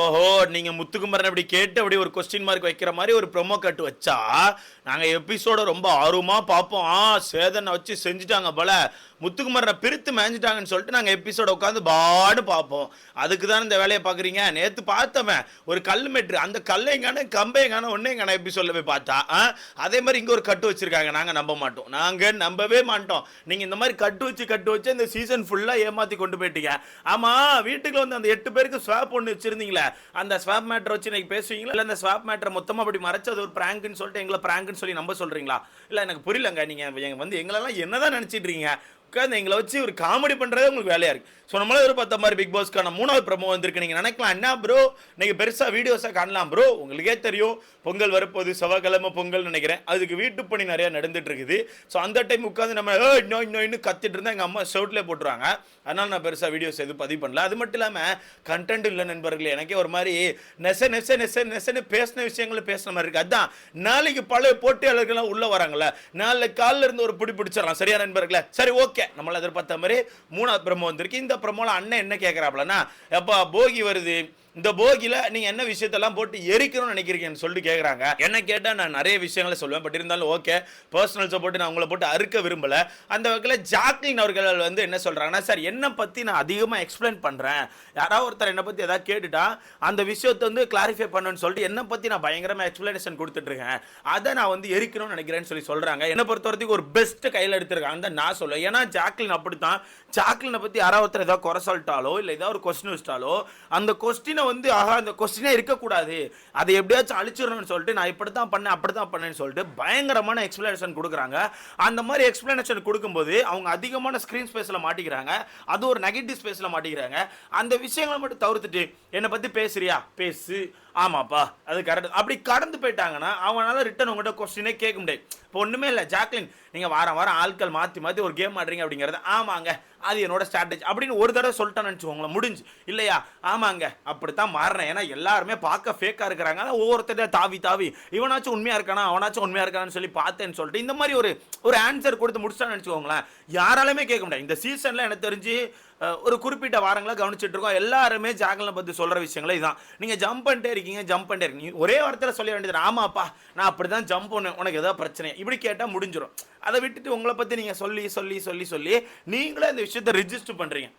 ஓஹோ நீங்கள் முத்துக்குமரன் அப்படி கேட்டு அப்படி ஒரு கொஸ்டின் மார்க் வைக்கிற மாதிரி ஒரு ப்ரொமோ கட் வச்சா நாங்கள் எபிசோட ரொம்ப ஆர்வமாக பார்ப்போம். ஆ சேதனை வச்சு செஞ்சுட்டாங்க போல. முத்துக்குமரனை பிரித்து மேஞ்சிட்டாங்கன்னு சொல்லிட்டு நாங்கள் எபிசோட உட்காந்து பாடு பார்ப்போம். அதுக்கு தான் இந்த வேலையை பார்க்குறீங்க? நேற்று பார்த்தவன் ஒரு கல் மெட்ரு அந்த கல்லைங்கான கம்பைங்கான ஒன்னேங்கான எபிசோட்ல போய் பார்த்தா அதே மாதிரி இங்கே ஒரு கட்டு வச்சிருக்காங்க. நாங்கள் நம்ப மாட்டோம். நாங்கள் நம்பவே மாட்டோம். நீங்கள் இந்த மாதிரி கட்டு வச்சு கட்டு வச்சு இந்த சீசன் ஃபுல்லாக ஏமாற்றி கொண்டு போயிட்டீங்க. ஆமாம் வீட்டுக்கு வந்து அந்த எட்டு பேருக்கு ஸ்வாப் ஒன்று வச்சுருந்தீங்களே. அந்த ஸ்வாப் மேட்டர் வச்சு இன்னைக்கு பேசுவீங்களா? இல்லை அந்த ஸ்வாப் மேட்டரை மொத்தமா அப்படி மறைச்சு அது ஒரு பிராங்க்னு சொல்லிட்டு எங்களை பிராங்க்னு சொல்லி நம்ப சொல்றீங்களா? இல்ல எனக்கு புரியலங்க. நீங்க வந்து எங்களெல்லாம் என்னதான் நினைச்சிட்டு இருக்கீங்க? உட்காந்து எங்களை வச்சு ஒரு காமெடி பண்ணுறதே உங்களுக்கு வேலையாக இருக்குது ஸோ நம்மளால ஒரு பார்த்த மாதிரி பிக் பாஸ்க்கான மூணாவது ப்ரமோ வந்திருக்கு. நீங்கள் நினைக்கலாம் என்ன ப்ரோ நீங்கள் பெருசாக வீடியோஸாக காணலாம் ப்ரோ உங்களுக்கே தெரியும். பொங்கல் வரப்போகுது செவ்வாய்க்கிழமை பொங்கல் நினைக்கிறேன். அதுக்கு வீட்டு பணி நிறையா நடந்துட்டு இருக்குது. ஸோ அந்த டைம் உட்காந்து நம்ம இன்னும் இன்னும் இன்னும் கத்திட்டு இருந்தால் எங்கள் அம்மா ஷர்ட்லேயே போட்டுருவாங்க. அதனால் நான் பெருசாக வீடியோஸ் எதுவும் பதிவு பண்ணல. அது மட்டும் இல்லாமல் கண்டென்ட் இல்லை நண்பர்களே எனக்கே ஒரு மாதிரி நெச நெச நெச நெசன்னு பேசின விஷயங்களை பேசின மாதிரி இருக்குது அதான் நாளைக்கு பழைய போட்டியாளர்கள்லாம் உள்ளே வராங்களே நாளைக்கு காலில் இருந்து ஒரு பிடி பிடிச்சிடலாம். சரியா நண்பர்களே? சரி ஓகே. நம்மள எதிர்பார்த்த மாதிரி மூணாவது பிரம்மோ வந்திருக்கு. இந்த பிரமோல அண்ணன் என்ன கேட்குறாப்லன்னா எப்போ போகி வருது. இந்த போகியில் நீங்க என்ன விஷயத்தெல்லாம் போட்டு எரிக்கணும்னு நினைக்கிறீங்கன்னு சொல்லிட்டு கேட்குறாங்க என்ன கேட்டா நான் நிறைய விஷயங்களை சொல்லுவேன். பட் இருந்தாலும் ஓகே பர்சனல்ஸை போட்டு நான் உங்களை போட்டு அறுக்க விரும்பல. அந்த வகையில் ஜாக்லின் அவர்கள் வந்து என்ன சொல்றாங்கன்னா சார் என்னை பத்தி நான் அதிகமாக எக்ஸ்பிளைன் பண்றேன். யாராவது ஒருத்தர் என்னை பத்தி ஏதாவது கேட்டுட்டா அந்த விஷயத்தை வந்து கிளாரிஃபை பண்ணணும்னு சொல்லிட்டு என்னை பத்தி நான் பயங்கரமா எக்ஸ்பிளனேஷன் கொடுத்துட்டு இருக்கேன் அதை நான் வந்து எரிக்கணும்னு நினைக்கிறேன்னு சொல்லி சொல்றாங்க. என்னை பொறுத்த வரைக்கும் ஒரு பெஸ்ட் கையில் எடுத்திருக்காங்க தான் நான் சொல்லுவேன். ஏன்னா ஜாக்லின் அப்படித்தான். ஜாக்லினை பத்தி யாராவது ஒருத்தர் ஏதாவது குறை சொல்லிட்டாலோ இல்லை ஏதாவது ஒரு கொஸ்டின் வச்சிட்டாலோ அந்த கொஸ்டின் வந்து ஆஹா அந்த கொஸ்டினே இருக்கக்கூடாது. அதை எப்படியாச்சும் அழிச்சிடணும்னு சொல்லிட்டு நான் இப்படி தான் பண்ணேன் அப்படி தான் பண்ணேன்னு சொல்லிட்டு பயங்கரமான எக்ஸ்பிளனேஷன் கொடுக்குறாங்க. அந்த மாதிரி எக்ஸ்பிளனேஷன் கொடுக்கும்போது அவங்க அதிகமான ஸ்க்ரீன் ஸ்பேஸில் மாட்டிக்கிறாங்க. அது ஒரு நெகட்டிவ் ஸ்பேஸில் மாட்டிக்கிறாங்க. அந்த விஷயங்களை மட்டும் தவிர்த்துட்டு என்னை பற்றி பேசுறியா? பேசு. ஆமாப்பா அது கரெக்ட் அப்படி கடந்து போயிட்டாங்கன்னா அவங்களால ரிட்டன் உங்கள்கிட்ட கொஸ்டினே கேட்க முடியாது. இப்போ ஒன்றுமே இல்லை ஜாக்லின் நீங்கள் வாரம் வாரம் ஆட்கள் மாற்றி மாற்றி ஒரு கேம் ஆடுறீங்க அப்படிங்கிறது. ஆமாங்க. அது என்னோட ஸ்ட்ராட்டஜி அப்படின்னு ஒரு தடவை சொல்லிட்டேன்னு நினச்சிக்கோங்களேன் முடிஞ்சு. இல்லையா? ஆமாங்க அப்படித்தான் மாறினேன் ஏன்னா எல்லாருமே பார்க்க ஃபேக்காக இருக்கிறாங்க. அதான் ஒவ்வொருத்தர தாவி தாவி இவனாச்சும் உண்மையாக இருக்கானா அவனாச்சும் உண்மையாக இருக்கான்னு சொல்லி பார்த்தேன்னு சொல்லிட்டு இந்த மாதிரி ஒரு ஒரு ஆன்சர் கொடுத்து முடிச்சான்னு நினச்சிக்கோங்களேன் யாராலுமே கேட்க முடியாது. இந்த சீசனில் எனக்கு தெரிஞ்சு ஒரு குறிப்பிட்ட வாரங்களை கவனிச்சுட்டு இருக்கோம் எல்லாருமே ஜாக்லினை பற்றி சொல்கிற விஷயங்களே இதுதான் நீங்கள் ஜம்ப் பண்ணிட்டே இருக்கீங்க ஜம்ப் பண்ணிட்டே இருக்கீங்க. ஒரே வாரத்தில் சொல்ல வேண்டியது ஆமாப்பா நான் அப்படி தான் ஜம்ப் பண்ணேன். உனக்கு ஏதாவது பிரச்சனை. இப்படி கேட்டால் முடிஞ்சிடும் அதை விட்டுட்டு உங்களை பற்றி நீங்கள் சொல்லி சொல்லி சொல்லி சொல்லி நீங்களே இந்த விஷயத்தை ரிஜிஸ்டர் பண்ணுறீங்க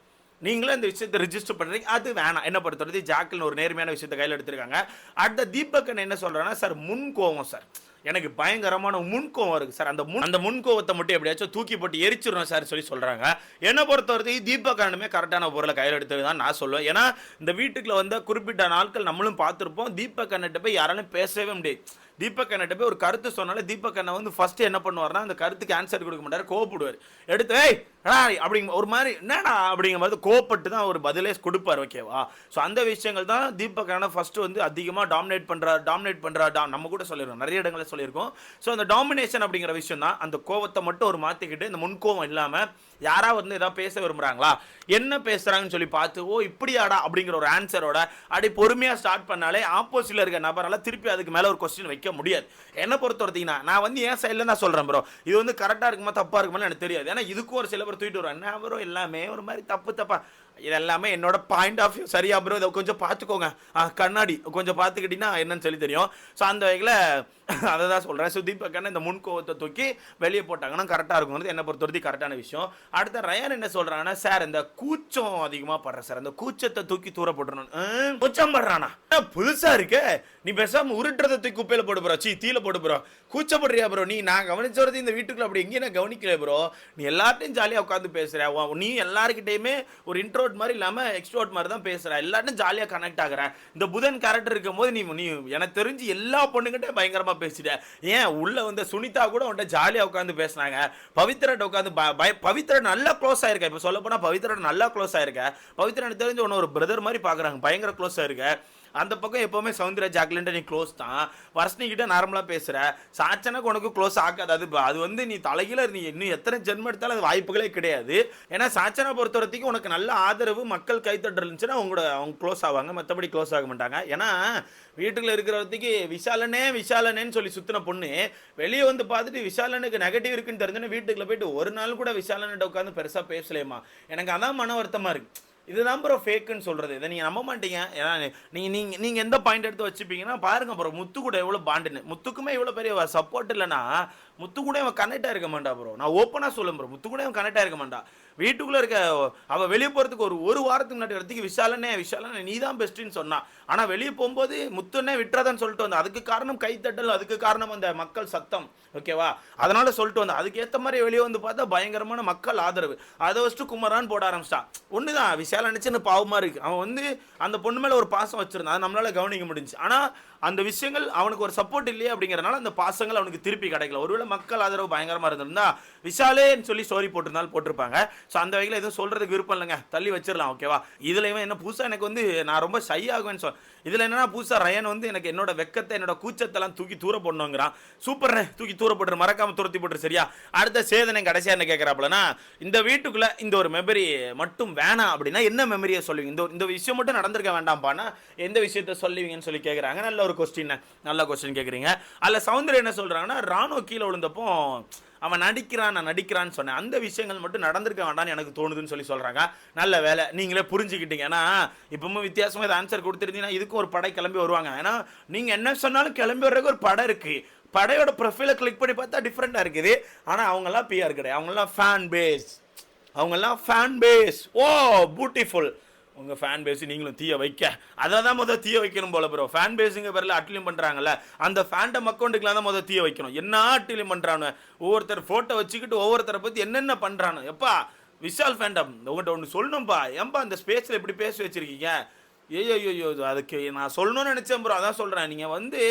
நீங்களே இந்த விஷயத்தை ரிஜிஸ்டர் பண்ணுறீங்க அது வேணாம். என்ன பொறுத்தவரை ஜாக்கில் ஒரு நேர்மையான விஷயத்தை கையில் எடுத்திருக்காங்க. அடுத்த தீபக் என்ன சொல்கிறேன்னா சார் முன் கோவம் சார். எனக்கு பயங்கரமான முன்கோவம் இருக்குது சார். அந்த முன் அந்த முன்கோவத்தை மட்டும் எப்படியாச்சும் தூக்கி போட்டு எரிச்சிடணும் சார் சொல்லி சொல்கிறாங்க என்னை பொறுத்தவரைக்கும் தீபகண்ணனுமே கரெக்டான பொருளை கையில் எடுத்தது தான் நான் சொல்லுவேன். ஏன்னா இந்த வீட்டுக்குள்ள வந்த குறிப்பிட்ட நாட்கள் நம்மளும் பார்த்துருப்போம். தீபகண்ணன்ட்ட போய் யாராலும் பேசவே முடியாது. தீபக் போய் ஒரு கருத்து சொன்னாலே தீபக் அண்ணன் வந்து ஃபர்ஸ்ட் என்ன பண்ணுவார்னா அந்த கருத்துக்கு ஆன்சர் கொடுக்க மாட்டார் கோவப்படுவார். எடுத்து ஏய் அப்படிங்க ஒரு மாதிரி என்னடா? அப்படிங்கிற மாதிரி கோவப்பட்டு தான் ஒரு பதிலே கொடுப்பார் ஓகேவா ஸோ அந்த விஷயங்கள் தான் தீபக் அண்ணன் ஃபர்ஸ்ட் வந்து அதிகமாக டாமினேட் பண்ணுறா டாமினேட் பண்ணுறா டா நம்ம கூட சொல்லியிருக்கோம் நிறைய இடங்களில் சொல்லியிருக்கோம் ஸோ அந்த டாமினேஷன் அப்படிங்கிற விஷயம் தான் அந்த கோவத்தை மட்டும் ஒரு மாற்றிக்கிட்டு இந்த முன்கோவம் இல்லாமல் யாராவது வந்து ஏதாவது பேச விரும்புகிறாங்களா என்ன பேசுகிறாங்கன்னு சொல்லி பார்த்து ஓ இப்படியாடா? அப்படிங்கிற ஒரு ஆன்சரோட அப்படி பொறுமையாக ஸ்டார்ட் பண்ணாலே ஆப்போசிட்டில் இருக்க நபரால் திருப்பி அதுக்கு மேலே ஒரு கொஸ்டின் வைக்க முடியாது. என்னை பொறுத்த வரைக்கும் நான் வந்து என் சைடில் தான் சொல்கிறேன் ப்ரோ இது வந்து கரெக்டாக இருக்குமா தப்பாக இருக்குமா எனக்கு தெரியாது. ஏன்னா இதுக்கும் ஒரு சில பேர் தூக்கிட்டு வருவாங்க. என்ன ப்ரோ எல்லாமே ஒரு மாதிரி தப்பு தப்பா? இது எல்லாமே என்னோட பாயிண்ட் ஆஃப் வியூ சரியா ப்ரோ இதை கொஞ்சம் பார்த்துக்கோங்க. கண்ணாடி. கொஞ்சம் பார்த்துக்கிட்டீங்கன்னா என்னன்னு சொல்லி தெரியும். ஸோ அந்த வகையில் அதை தான் சொல்கிறேன் சுதீப் தீபக் இந்த முன்கோவத்தை தூக்கி வெளியே போட்டாங்கன்னா கரெக்டாக இருக்குங்கிறது என்னை பொறுத்த வரைக்கும் கரெக்டான விஷயம். அடுத்த ரயான் என்ன சொல்கிறாங்கன்னா சார் இந்த கூச்சம் அதிகமாக படுற சார் அந்த கூச்சத்தை தூக்கி தூர போட்டுறணும். கூச்சம் படுறானா? புதுசாக இருக்கே. நீ பேசாம உருட்டுறதை தூக்கி குப்பையில் போட்டு ப்ரோ சீ தீல போட்டு ப்ரோ கூச்சப்படுறியா ப்ரோ நீ நான் கவனிச்சது இந்த வீட்டுக்குள்ள அப்படி எங்கேயும் நான் கவனிக்கல ப்ரோ நீ எல்லார்ட்டையும் ஜாலியாக உட்காந்து பேசுகிற உன் நீ எல்லாருக்கிட்டையுமே ஒரு இன்ட்ரோட் மாதிரி இல்லாமல் எக்ஸ்ட்ரோட் மாதிரி தான் பேசுகிறேன் எல்லாரும் ஜாலியாக கனெக்ட் ஆகிற. இந்த புதன் கேரக்டர் இருக்கும் போது நீ நீ எனக்கு தெரிஞ்சு எல்லா பொண்ணுங்கிட்டே பயங்கரமாக பேசிட்ட. ஏன்? உள்ள வந்து சுனிதா கூட உன்ட்ட ஜாலியாக உட்காந்து பேசுனாங்க. பவித்ராட்ட உட்காந்து பய- பவித்ரா நல்லா க்ளோஸ் ஆயிருக்க. இப்போ சொல்ல போனால் பவித்ரா நல்லா க்ளோஸ் ஆயிருக்க. பவித்ரா எனக்கு தெரிஞ்சு உன்னை ஒரு பிரதர் மாதிரி பார்க்குறாங்க பயங்கர க்ளோஸ் ஆயிருக்க அந்த பக்கம் எப்போவுமே சௌந்தர்யா ஜாக்லின்ட்ட நீ க்ளோஸ் தான். வர்ஷினி நார்மலாக பேசுகிற சாச்சனுக்கு உனக்கு க்ளோஸ் ஆகாது. அது அது வந்து நீ தலைகீழ நீ இன்னும் எத்தனை ஜென்மம் எடுத்தாலும் அது வாய்ப்புகளே கிடையாது. ஏன்னா சாச்சனை பொறுத்த வரைக்கும் உனக்கு நல்ல ஆதரவு மக்கள் கைத்தட்டல் இருந்துச்சுன்னா அவங்களோட அவங்க க்ளோஸ் ஆவாங்க. மற்றபடி க்ளோஸ் ஆக மாட்டாங்க. ஏன்னா வீட்டுக்குள்ள இருக்கிறவத்துக்கு விஷாலனே விஷாலனேன்னு சொல்லி சுற்றின பொண்ணு வெளியே வந்து பார்த்துட்டு விஷாலனுக்கு நெகட்டிவ் இருக்குன்னு தெரிஞ்சோன்னே வீட்டுக்குள்ள போயிட்டு ஒரு நாள் கூட விஷாலன்கிட்ட உட்காந்து பெருசாக பேசலையம்மா. எனக்கு அதான் மன வருத்தமாக இருக்குது இதுதான் ப்ரோ ஃபேக்குன்னு சொல்கிறது இதை நீங்கள் நம்ப மாட்டீங்க. ஏன்னா நீங்கள் நீங்கள் நீங்கள் எந்த பாயிண்ட் எடுத்து வச்சுப்பீங்கன்னா பாருங்க ப்ரோ முத்து கூட எவ்வளோ பாண்டுன்னு முத்துக்குமே இவ்வளோ பெரிய சப்போர்ட் இல்லைன்னா முத்து கூட இவன் கனெக்டாக இருக்க மாட்டா ப்ரோ நான் ஓப்பனாக சொல்ல ப்ரோ முத்து கூட இவன் கனெக்டாக இருக்க மாட்டா வீட்டுக்குள்ளே இருக்க அவள் வெளியே போகிறதுக்கு ஒரு ஒரு வாரத்துக்கு முன்னாடி இடத்துக்கு விஷாலனே விஷாலனே நீ தான் பெஸ்ட்டுன்னு சொன்னா ஆனால் வெளியே போகும்போது முத்துன்னே விட்டுறதான்னு சொல்லிட்டு வந்தா அதுக்கு காரணம் கைத்தட்டல் அதுக்கு காரணம் அந்த மக்கள் சத்தம் ஓகேவா அதனால சொல்லிட்டு வந்தா அதுக்கேற்ற மாதிரி வெளியே வந்து பார்த்தா பயங்கரமான மக்கள் ஆதரவு. அதை வச்சுட்டு குமரான் போட ஆரம்பிச்சிட்டான். ஒண்ணுதான் விஷால நினச்சின்னு பாவமாக இருக்குது அவன் வந்து அந்த பொண்ணு மேலே ஒரு பாசம் வச்சுருந்தான். அதை நம்மளால் கவனிக்க முடிஞ்சு ஆனால் அந்த விஷயங்கள் அவனுக்கு ஒரு சப்போர்ட் இல்லையே அப்படிங்கிறனால அந்த பாசங்கள் அவனுக்கு திருப்பி கிடைக்கல. ஒருவேளை மக்கள் ஆதரவு பயங்கரமாக இருந்திருந்தா விஷாலேன்னு சொல்லி ஸ்டோரி போட்டிருந்தாலும் போட்டிருப்பாங்க. ஸோ அந்த வகையில் எதுவும் சொல்கிறதுக்கு விருப்பம் இல்லைங்க. தள்ளி வச்சிடலாம் ஓகேவா இதுலையுமே இவன் என்ன புதுசாக எனக்கு வந்து நான் ரொம்ப ஷை ஆகுவேன்னு சொல் இதில் என்னன்னா புதுசா ரயன் வந்து எனக்கு என்னோட வெக்கத்தை என்னோட கூச்சத்தெல்லாம் தூக்கி தூர போடணுங்கிறான். சூப்பர்ண்ணே தூக்கி தூர போட்டு மறக்காம துரத்தி போட்டு சரியா? அடுத்த சேதனை கடைசியாக என்ன கேட்கறாப்புலனா இந்த வீட்டுக்குள்ள இந்த ஒரு மெமரி மட்டும் வேணாம் அப்படின்னா என்ன மெமரியை சொல்லுவீங்க? இந்த இந்த விஷயம் மட்டும் நடந்திருக்க வேண்டாம்ப்பானா எந்த விஷயத்த சொல்லுவீங்கன்னு சொல்லி கேட்குறாங்க நல்ல ஒரு கொஸ்டின் நல்ல கொஸ்டின் கேட்குறீங்க அதில் சௌந்தர்யா என்ன சொல்கிறாங்கன்னா ராணோ கீழே விழுந்தப்போ அவன் நடிக்கிறான் நான் நடிக்கிறான்னு சொன்னேன். அந்த விஷயங்கள் மட்டும் நடந்திருக்க வேண்டாம்னு எனக்கு தோணுதுன்னு சொல்லி சொல்கிறாங்க நல்ல வேலை. நீங்களே புரிஞ்சுக்கிட்டீங்க. ஏன்னா இப்பவும் வித்தியாசமாக இது ஆன்சர் கொடுத்துருந்தீங்கன்னா இதுக்கும் ஒரு படை கிளம்பி வருவாங்க. ஏன்னா நீங்கள் என்ன சொன்னாலும் கிளம்பி வர்றதுக்கு ஒரு படம் இருக்குது படையோட ப்ரொஃபைலை கிளிக் பண்ணி பார்த்தா டிஃப்ரெண்டாக இருக்குது. ஆனால் அவங்கெல்லாம் பிஆர் கிடையாது. அவங்கெல்லாம் ஃபேன் பேஸ் அவங்கெல்லாம் ஃபேன் பேஸ் ஓ பியூட்டிஃபுல் உங்கள் ஃபேன் பேஸ் நீங்களும் தீய வைக்க. அதை தான் முதல் தீய வைக்கணும் போல ப்ரோ ஃபேன் பேஸுங்க பேரில் அட்லியும் பண்ணுறாங்கல்ல அந்த ஃபேண்டம் அக்கௌண்ட்டுக்குலாம் தான் முதல் தீய வைக்கணும். என்ன அட்லியும் பண்ணுறானு ஒவ்வொருத்தர் ஃபோட்டோ வச்சுக்கிட்டு ஒவ்வொருத்தரை பற்றி என்னென்ன பண்ணுறானு எப்பா விஷால் ஃபேண்டம் உங்கள்கிட்ட ஒன்று சொல்லணும்ப்பா ஏன்பா அந்த ஸ்பேஸில் இப்படி பேச வச்சுருக்கீங்க? ஐயோ ஐயோ அதுக்கு நான் சொல்லணும்னு நினச்சேன் ப்ரோ அதான் சொல்கிறேன் நீங்கள் வந்து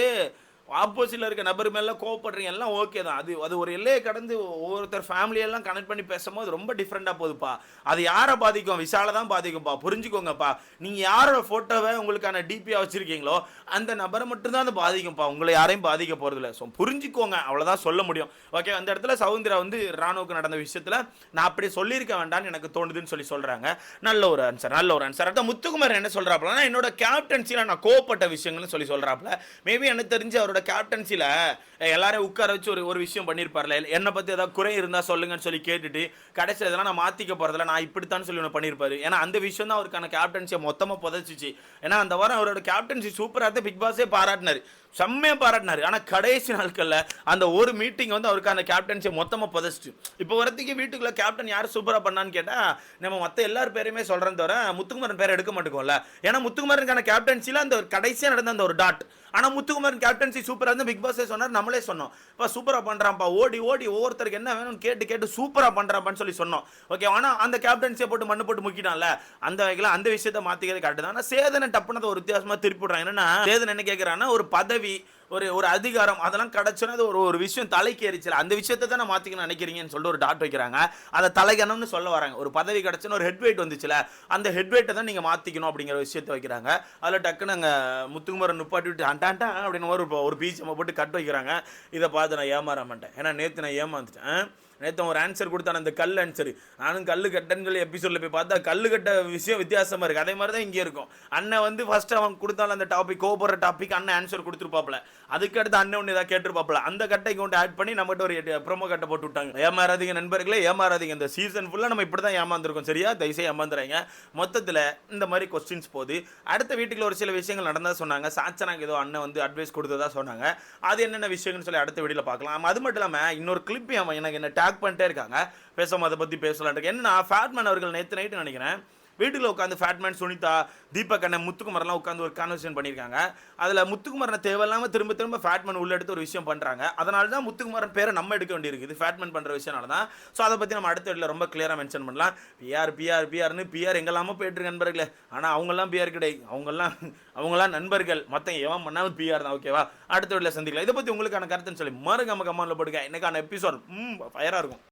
ஆப்போசிட்ல இருக்க நபர் மேல கோவப்படுறீங்க எல்லாம் ஓகே தான். அது அது ஒரு எல்லையை கடந்து ஒவ்வொருத்தர் ஃபேமிலியெல்லாம் கனெக்ட் பண்ணி பேசும்போது ரொம்ப டிஃப்ரெண்டாக போகுதுப்பா. அது யாரை பாதிக்கும்? விஷால தான் பாதிக்கும்ப்பா. புரிஞ்சுக்கோங்கப்பா. நீங்கள் யாரோட ஃபோட்டோவை உங்களுக்கான டிபியாக வச்சுருக்கீங்களோ அந்த நபரை மட்டும்தான் அது பாதிக்கும்ப்பா. உங்களை யாரையும் பாதிக்க போகிறதில்ல ஸோ புரிஞ்சுக்கோங்க. அவ்வளோதான் சொல்ல முடியும். ஓகே அந்த இடத்துல சவுந்தரா வந்து ராணுவுக்கு நடந்த விஷயத்தில் நான் அப்படி சொல்லியிருக்க வேண்டாம்னு எனக்கு தோணுதுன்னு சொல்லி சொல்கிறாங்க நல்ல ஒரு ஆன்சர் நல்ல ஒரு ஆன்சர் அடுத்த முத்துக்குமார் என்ன சொல்கிறாப்புலன்னா என்னோட கேப்டன்சியில் நான் கோவப்பட்ட விஷயங்கள்னு சொல்லி சொல்கிறாப்புல மேபி எனக்கு தெரிஞ்சு அவரோட கேப்டன்சியில் எல்லாரையும் உட்கார வச்சு ஒரு ஒரு விஷயம் பண்ணியிருப்பார்ல என்னை பற்றி ஏதாவது குறை இருந்தால் சொல்லுங்கன்னு சொல்லி கேட்டுட்டு கடைசியில் இதெல்லாம் நான் மாற்றிக்க போகிறதில்ல நான் இப்படித்தான் சொல்லி ஒன்று பண்ணியிருப்பாரு ஏன்னா அந்த விஷயம் தான் அவருக்கான கேப்டன்சியை மொத்தமாக புதைச்சிச்சு. ஏன்னா அந்த வாரம் அவரோட கேப்டன்சி சூப்பராக பிக் பாஸே பாராட்டினார். செம்மையாக பாராட்டினாரு. ஆனால் கடைசி நாட்களில் அந்த ஒரு மீட்டிங் வந்து அவருக்கு அந்த கேப்டன்சியை மொத்தமாக புதைச்சிட்டு இப்போ வரத்துக்கு வீட்டுக்குள்ளே கேப்டன் யார் சூப்பராக பண்ணான்னு கேட்டால் நம்ம மற்ற எல்லார் பேரையுமே சொல்கிறேன் தவிர முத்துக்குமரன் பேரை எடுக்க மாட்டோம்ல. ஏன்னா முத்துக்குமரனுக்கான கேப்டன்சியில் அந்த ஒரு கடைசியாக நடந்த அந்த ஒரு டாட் ஆனால் முத்துக்குமரன் கேப்டன்சி சூப்பராக இருந்து பிக் பாஸே சொன்னார் நம்மளே சொன்னோம். இப்போ சூப்பராக பண்ணுறான்ப்பா ஓடி ஓடி ஒவ்வொருத்தருக்கு என்ன வேணும்னு கேட்டு கேட்டு சூப்பராக பண்ணுறாப்பான்னு சொல்லி சொன்னோம். ஓகே ஆனால் அந்த கேப்டன்சியை போட்டு மண்ணு போட்டு முக்கிட்டான்ல. அந்த வகையில் அந்த விஷயத்தை மாற்றிக்கிறது கரெக்டு தான். ஆனால் சேதனை டப்புனதை ஒரு வித்தியாசமாக திருப்பி விட்றாங்க என்னன்னா சேதன் என்ன கேட்குறான்னா ஒரு பதவி ஒரு ஒரு அதிகாரம் அதெல்லாம் கிடச்சோன்னா அது ஒரு ஒரு விஷயம் தலைக்கு எரிச்சல. அந்த விஷயத்தை தான் நான் மாற்றிக்கணும்னு நினைக்கிறீங்கன்னு சொல்லிட்டு ஒரு டாட் வைக்கிறாங்க. அதை தலைகணம்னு சொல்ல வராங்க. ஒரு பதவி கிடச்சுன்னு ஒரு ஹெட்வெயிட் வந்துச்சுல அந்த ஹெட்வெயிட்டை தான் நீங்கள் மாற்றிக்கணும் அப்படிங்கிற விஷயத்தை வைக்கிறாங்க. அதில் டக்குன்னு அங்கே முத்துக்குமரன் நுப்பாட்டி விட்டு அண்டாண்டா அப்படின்னு ஒரு ஒரு பீச்சம்மை போட்டு கட் வைக்கிறாங்க. இதை பார்த்து நான் ஏமாற மாட்டேன். ஏன்னா நேற்று நான் ஏமாந்துட்டேன். நேற்று ஒரு ஆன்சர் கொடுத்தான் அந்த கல் ஆன்சர் நானும் கல் கட்டன்னு சொல்லி எபிசோடில் போய் பார்த்தா கல்லு கட்ட விஷயம் வித்தியாசமாக இருக்குது அதே மாதிரி தான் இங்கே இருக்கும். அண்ணன் வந்து ஃபஸ்ட்டு அவன் கொடுத்தாலும் அந்த டாபிக் கோபுற டாபிக் அண்ணன் ஆன்சர் கொடுத்துருப்பாப்ல அதுக்கடுத்து அண்ணன் ஒன்று ஏதாவது கேட்டிருப்பாப்ல அந்த கட்டை கொண்டு ஆட் பண்ணி நம்மகிட்ட ஒரு ப்ரோமோ கட்டை போட்டு விட்டாங்க. ஏமாறாதீங்க நண்பர்களே ஏமாறாதீங்க. இந்த சீசன் ஃபுல்லாக நம்ம இப்படி தான் ஏமாந்துருக்கோம் சரியா? தயவுசெய்து ஏமாந்துறாங்க. மொத்தத்தில் இந்த மாதிரி கொஸ்டின்ஸ் போது அடுத்த வீட்டுக்குள்ள ஒரு சில விஷயங்கள் நடந்தால் சொன்னாங்க. சாச்சனாங்க ஏதோ அண்ணன் வந்து அட்வைஸ் கொடுத்ததா சொன்னாங்க. அது என்னென்ன விஷயங்கள்னு சொல்லி அடுத்த வீடியோவில் பார்க்கலாம். அது மட்டும் இல்லாமல் இன்னொரு கிளிப் அவன் எனக்கு என்ன டேக் பண்ணிட்டே இருக்காங்க. பேசாமல் அதை பற்றி பேசலான்ட்டு என்ன ஃபேட்மேன் அவர்கள் நேற்று நைட்டு நினைக்கிறேன். வீட்டுக்குள்ள உட்காந்து ஃபேட்மேன் சுனிதா தீபக் அண்ணன் முத்துக்குமரெல்லாம் உட்காந்து ஒரு கான்வர்சேஷன் பண்ணியிருக்காங்க அதில் முத்துக்குமரனை தேவையில்லாமல் திரும்ப திரும்ப ஃபேட்மேன் உள்ள எடுத்து ஒரு விஷயம் பண்ணுறாங்க அதனால தான் முத்துக்குமரன் பேரை நம்ம எடுக்க வேண்டியிருக்குது. ஃபேட்மேன் பண்ணுற விஷயனால தான் ஸோ அதை பற்றி நம்ம அடுத்த வீட்டில் ரொம்ப கிளியராக மென்ஷன் பண்ணலாம். பிஆர் பிஆர் பிஆர்னு பிஆர் எங்கெல்லாமோ போயிட்டு நண்பர்களே. ஆனால் அவங்கெல்லாம் பிஆர் கிடையாது அவங்கெல்லாம் அவங்களாம் நண்பர்கள். மற்ற எவன் பண்ணாலும் பிஆர் தான் ஓகேவா அடுத்த வீட்டில் சந்திக்கலாம். இதை பற்றி உங்களுக்கான கருத்துன்னு சொல்லி மறுக்காம கமெண்ட்ல போட்டுக்க. எனக்கான எபிசோட் ஃபயராக இருக்கும்.